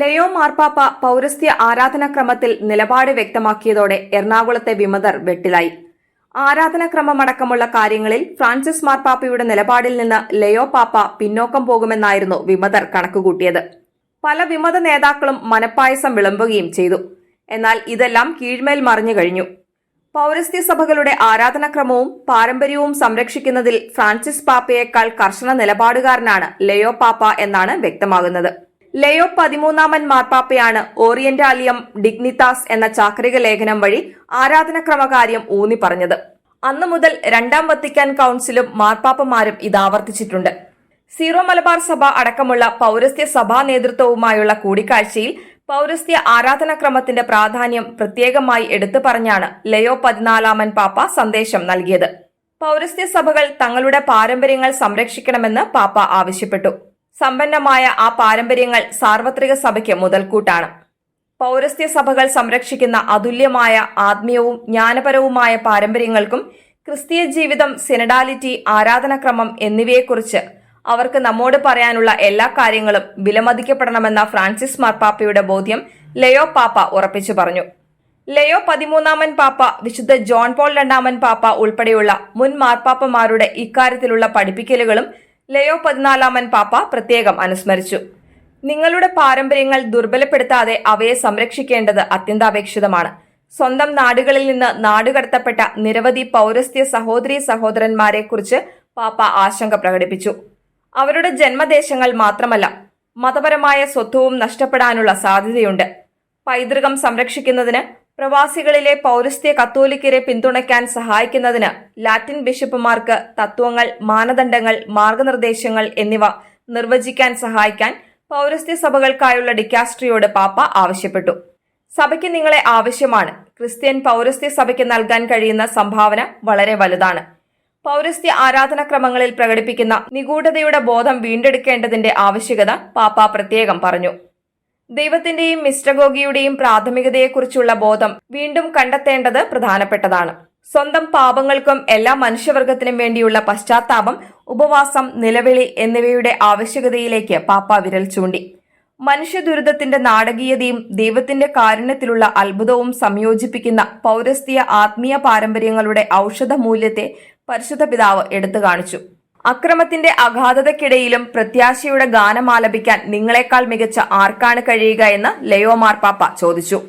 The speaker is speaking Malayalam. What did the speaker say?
ലയോ മാർപ്പാപ്പ പൌരസ്ത്യ ആരാധനാക്രമത്തിൽ നിലപാട് വ്യക്തമാക്കിയതോടെ എറണാകുളത്തെ വിമതർ വെട്ടിലായി. ആരാധനാക്രമമടക്കമുള്ള കാര്യങ്ങളിൽ ഫ്രാൻസിസ് മാർപ്പാപ്പയുടെ നിലപാടിൽ നിന്ന് ലയോ പാപ്പ പിന്നോക്കം പോകുമെന്നായിരുന്നു വിമതർ കണക്കുകൂട്ടിയത്. പല വിമത നേതാക്കളും മനപ്പായസം വിളമ്പുകയും ചെയ്തു. എന്നാൽ ഇതെല്ലാം കീഴ്മേൽ മറിഞ്ഞു കഴിഞ്ഞു. പൌരസ്ത്യ സഭകളുടെ ആരാധനാക്രമവും പാരമ്പര്യവും സംരക്ഷിക്കുന്നതിൽ ഫ്രാൻസിസ് പാപ്പയേക്കാൾ കർശന നിലപാടുകാരനാണ് ലയോ പാപ്പ എന്നാണ് വ്യക്തമാകുന്നത്. ലയോ പതിമൂന്നാമൻ മാർപ്പാപ്പയാണ് ഓറിയന്റാലിയം ഡിഗ്നിതാസ് എന്ന ചാക്രിക ലേഖനം വഴി ആരാധനക്രമകാര്യം ഊന്നി പറഞ്ഞത്. അന്നു മുതൽ രണ്ടാം വത്തിക്കാൻ കൌൺസിലും മാർപ്പാപ്പമാരും ഇത് ആവർത്തിച്ചിട്ടുണ്ട്. സീറോ മലബാർ സഭ അടക്കമുള്ള പൗരസ്ത്യ സഭാ നേതൃത്വവുമായുള്ള കൂടിക്കാഴ്ചയിൽ പൗരസ്ത്യ ആരാധനാക്രമത്തിന്റെ പ്രാധാന്യം പ്രത്യേകമായി എടുത്തു പറഞ്ഞാണ് ലയോ പതിനാലാമൻ പാപ്പ സന്ദേശം നൽകിയത്. പൗരസ്ത്യ സഭകൾ തങ്ങളുടെ പാരമ്പര്യങ്ങൾ സംരക്ഷിക്കണമെന്ന് പാപ്പ ആവശ്യപ്പെട്ടു. സമ്പന്നമായ ആ പാരമ്പര്യങ്ങൾ സാർവത്രിക സഭയ്ക്ക് മുതൽക്കൂട്ടാണ്. പൗരസ്ത്യ സഭകൾ സംരക്ഷിക്കുന്ന അതുല്യമായ ആത്മീയവും ജ്ഞാനപരവുമായ പാരമ്പര്യങ്ങൾക്കും ക്രിസ്തീയ ജീവിതം സിനഡാലിറ്റി ആരാധനക്രമം എന്നിവയെക്കുറിച്ച് അവർക്ക് നമ്മോട് പറയാനുള്ള എല്ലാ കാര്യങ്ങളും വിലമതിക്കപ്പെടണമെന്ന ഫ്രാൻസിസ് മാർപ്പാപ്പയുടെ ബോധ്യം ലയോ പാപ്പ ഉറപ്പിച്ചു പറഞ്ഞു. ലയോ പതിമൂന്നാമൻ പാപ്പ വിശുദ്ധ ജോൺ പോൾ രണ്ടാമൻ പാപ്പ ഉൾപ്പെടെയുള്ള മുൻ മാർപ്പാപ്പമാരുടെ ഇക്കാര്യത്തിലുള്ള പഠിപ്പിക്കലുകളും ലയോ പതിനാലാമൻ പാപ്പ പ്രത്യേകം അനുസ്മരിച്ചു. നിങ്ങളുടെ പാരമ്പര്യങ്ങൾ ദുർബലപ്പെടുത്താതെ അവയെ സംരക്ഷിക്കേണ്ടത് അത്യന്താപേക്ഷിതമാണ്. സ്വന്തം നാടുകളിൽ നിന്ന് നാടുകടത്തപ്പെട്ട നിരവധി പൗരസ്ത്യ സഹോദരി സഹോദരന്മാരെ കുറിച്ച് പാപ്പ ആശങ്ക പ്രകടിപ്പിച്ചു. അവരുടെ ജന്മദേശങ്ങൾ മാത്രമല്ല മതപരമായ സ്വത്വവും നഷ്ടപ്പെടാനുള്ള സാധ്യതയുണ്ട്. പൈതൃകം സംരക്ഷിക്കുന്നതിന് പ്രവാസികളിലെ പൗരസ്ത്യ കത്തോലിക്കരെ പിന്തുണയ്ക്കാൻ സഹായിക്കുന്നതിന് ലാറ്റിൻ ബിഷപ്പുമാർക്ക് തത്വങ്ങൾ മാനദണ്ഡങ്ങൾ മാർഗനിർദ്ദേശങ്ങൾ എന്നിവ നിർവചിക്കാൻ സഹായിക്കാൻ പൗരസ്ത്യ സഭകൾക്കായുള്ള ഡിക്കാസ്ട്രിയോട് പാപ്പ ആവശ്യപ്പെട്ടു. സഭയ്ക്ക് നിങ്ങളെ ആവശ്യമാണ്. ക്രിസ്ത്യൻ പൗരസ്ത്യ സഭയ്ക്ക് നൽകാൻ കഴിയുന്ന സംഭാവന വളരെ വലുതാണ്. പൗരസ്ത്യ ആരാധനാക്രമങ്ങളിൽ പ്രകടിപ്പിക്കുന്ന നിഗൂഢതയുടെ ബോധം വീണ്ടെടുക്കേണ്ടതിന്റെ ആവശ്യകത പാപ്പ പ്രത്യേകം പറഞ്ഞു. ദൈവത്തിന്റെയും മിസ്റ്റഗോഗിയുടെയും പ്രാഥമികതയെക്കുറിച്ചുള്ള ബോധം വീണ്ടും കണ്ടെത്തേണ്ടത് പ്രധാനപ്പെട്ടതാണ്. സ്വന്തം പാപങ്ങൾക്കും എല്ലാ മനുഷ്യവർഗത്തിനും വേണ്ടിയുള്ള പശ്ചാത്താപം ഉപവാസം നിലവിളി എന്നിവയുടെ ആവശ്യകതയിലേക്ക് പാപ്പ വിരൽ ചൂണ്ടി. മനുഷ്യ ദുരിതത്തിന്റെ നാടകീയതയും ദൈവത്തിന്റെ കാരുണ്യത്തിലുള്ള അത്ഭുതവും സംയോജിപ്പിക്കുന്ന പൗരസ്ത്യ ആത്മീയ പാരമ്പര്യങ്ങളുടെ ഔഷധ മൂല്യത്തെ പരിശുദ്ധ പിതാവ് എടുത്തു കാണിച്ചു. അക്രമത്തിന്റെ അഗാധതയ്ക്കിടയിലും പ്രത്യാശയുടെ ഗാനം ആലപിക്കാൻ നിങ്ങളെക്കാൾ മികച്ച ആർക്കാണ് കഴിയുക എന്ന് ലയോ മാർപ്പാപ്പ ചോദിച്ചു